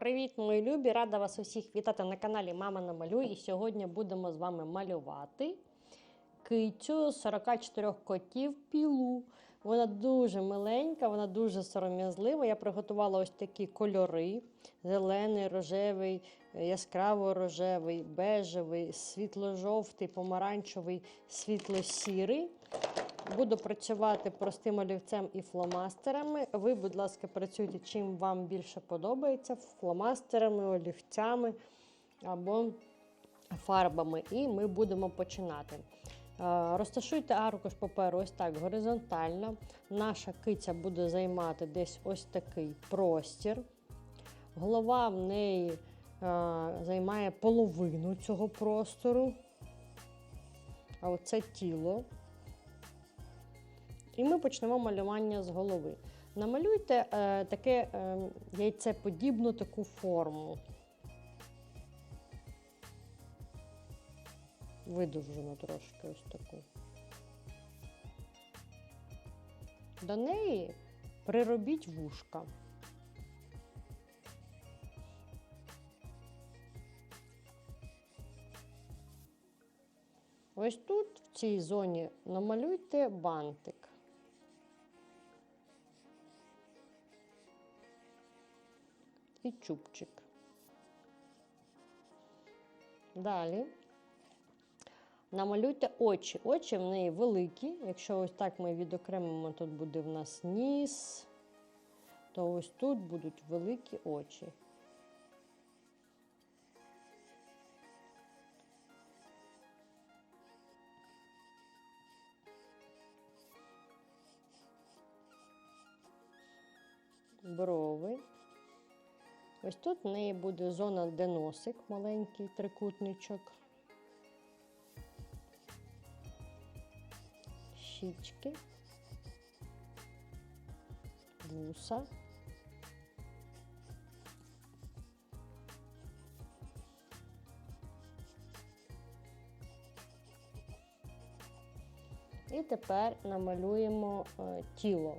Привіт, мої любі! Рада вас усіх вітати на каналі Мама намалюй. І сьогодні будемо з вами малювати кицю 44 котів пілу. Вона дуже миленька, вона дуже сором'язлива. Я приготувала ось такі кольори: зелений, рожевий, яскраво-рожевий, бежевий, світло-жовтий, помаранчевий, світло-сірий. Буду працювати простим олівцем і фломастерами. Ви, будь ласка, працюйте чим вам більше подобається: фломастерами, олівцями або фарбами. І ми будемо починати. Е, Розташуйте аркуш паперу ось так горизонтально. Наша киця буде займати десь ось такий простір. Голова в неї е, займає половину цього простору. А оце тіло. І ми почнемо малювання з голови. Намалюйте е, таке е, яйцеподібну таку форму. Видовжену трошки ось таку. До неї приробіть вушка. Ось тут, в цій зоні, намалюйте бантик. І. Далі намалюйте очі. Очі в неї великі. Якщо ось так ми відокремимо, тут буде в нас ніс, то ось тут будуть великі очі. Брови. Ось тут в неї буде зона, де носик, маленький трикутничок. Щічки, вуса. І тепер намалюємо е, тіло.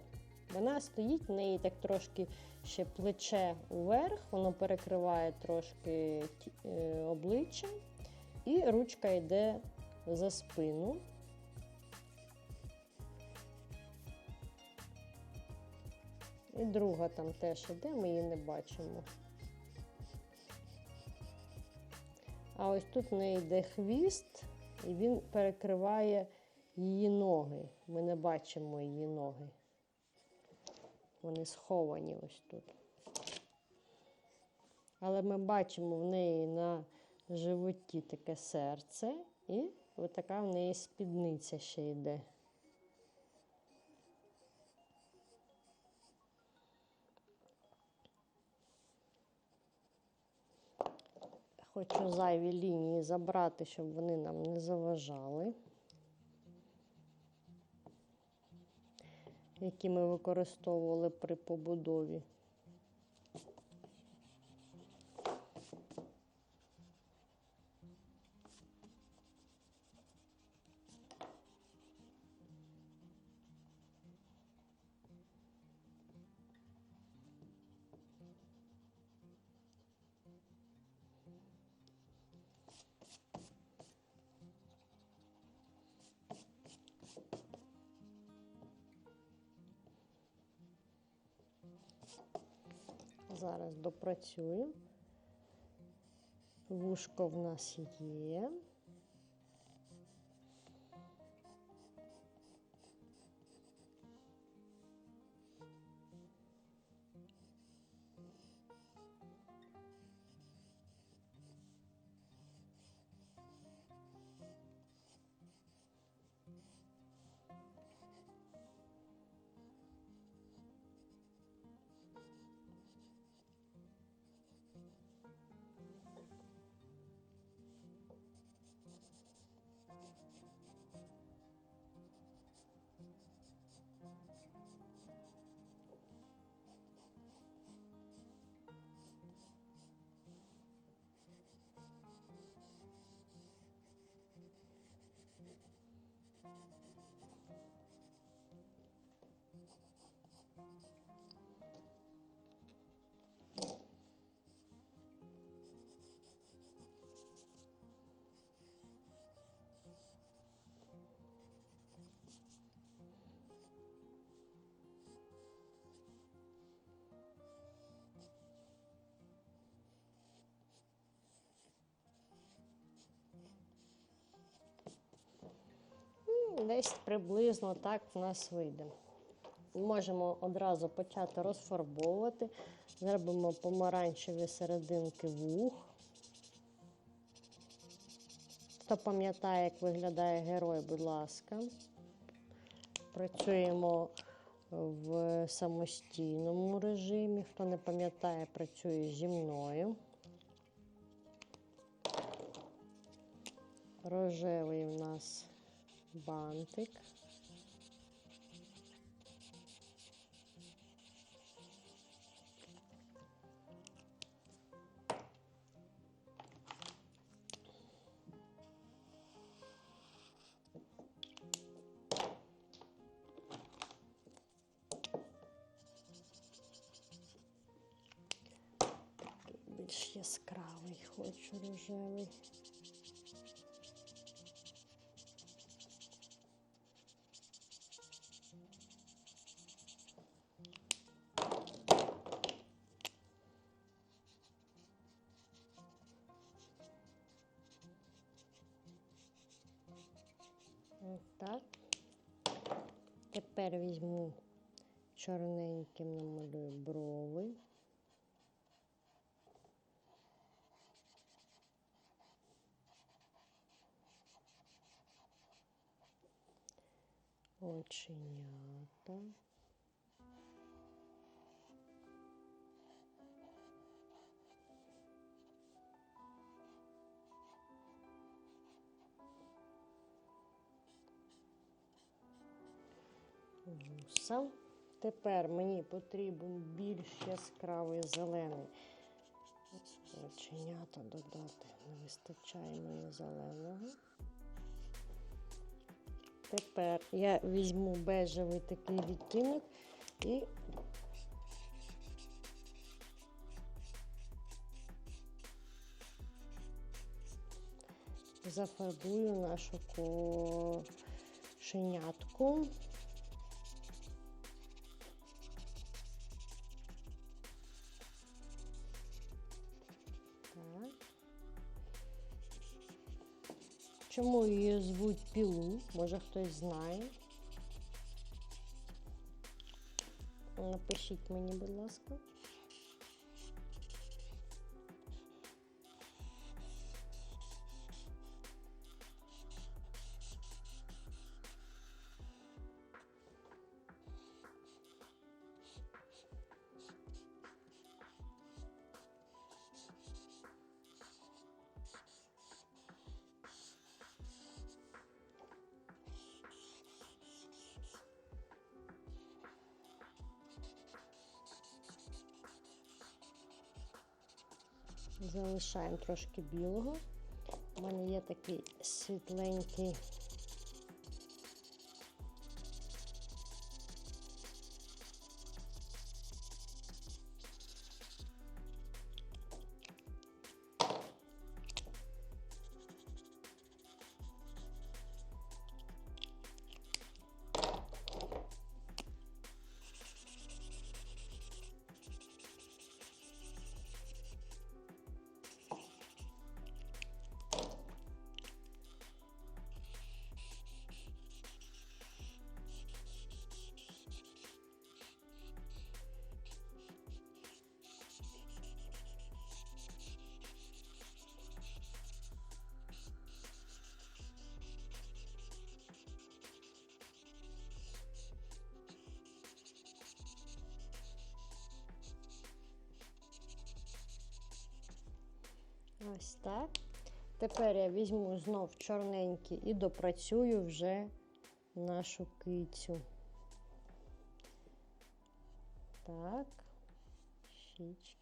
Вона стоїть, в неї так трошки ще плече вверх, воно перекриває трошки е, обличчя, і ручка йде за спину. І друга там теж іде, ми її не бачимо. А ось тут в неї йде хвіст, і він перекриває її ноги. Ми не бачимо її ноги. Вони сховані ось тут. Але ми бачимо в неї на животі таке серце, і ось така в неї спідниця ще йде. Хочу зайві лінії забрати, щоб вони нам не заважали. Які ми використовували при побудові. Зараз допрацюю. Вушко в нас є. Десь приблизно так в нас вийде. Можемо одразу почати розфарбовувати. Зробимо помаранчеві серединки вух. Хто пам'ятає, як виглядає герой, будь ласка. Працюємо в самостійному режимі. Хто не пам'ятає, працює зі мною. Рожевий у нас бантик. Більш яскравий, хочу рожевий. Тепер візьму чорненьким намалюю брови. Оченята. Вуса. Тепер мені потрібен більш яскравий зелений. Оченята додати. Не вистачає мені зеленого. Тепер я візьму бежевий такий відтінок і зафарбую нашу кошенятку. Чому її звуть пілу? Може хтось знає? Напишіть мені, будь ласка. Залишаємо трошки білого. У мене є такий світленький. Ось так. Тепер я візьму знов чорненький і допрацюю вже нашу кицю. Так, щічки.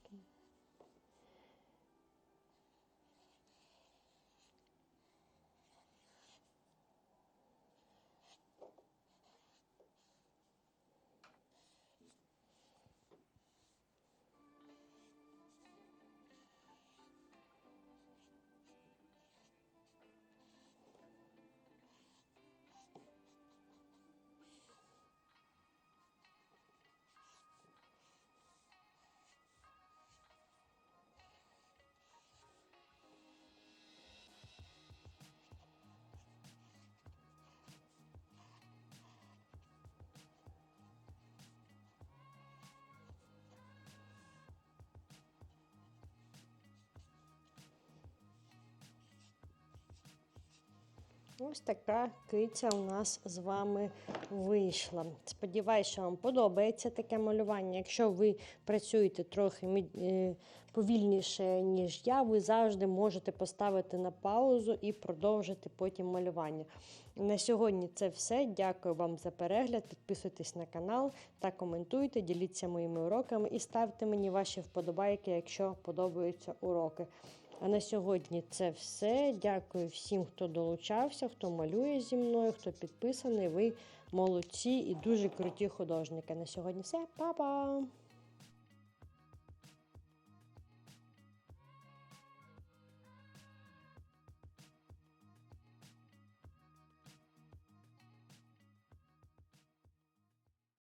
Ось така киця у нас з вами вийшла. Сподіваюсь, що вам подобається таке малювання. Якщо ви працюєте трохи е, повільніше, ніж я, ви завжди можете поставити на паузу і продовжити потім малювання. На сьогодні це все. Дякую вам за перегляд. Підписуйтесь на канал та коментуйте, діліться моїми уроками і ставте мені ваші вподобайки, якщо подобаються уроки. А на сьогодні це все. Дякую всім, хто долучався, хто малює зі мною, хто підписаний. Ви молодці і дуже круті художники. На сьогодні все. Па-па!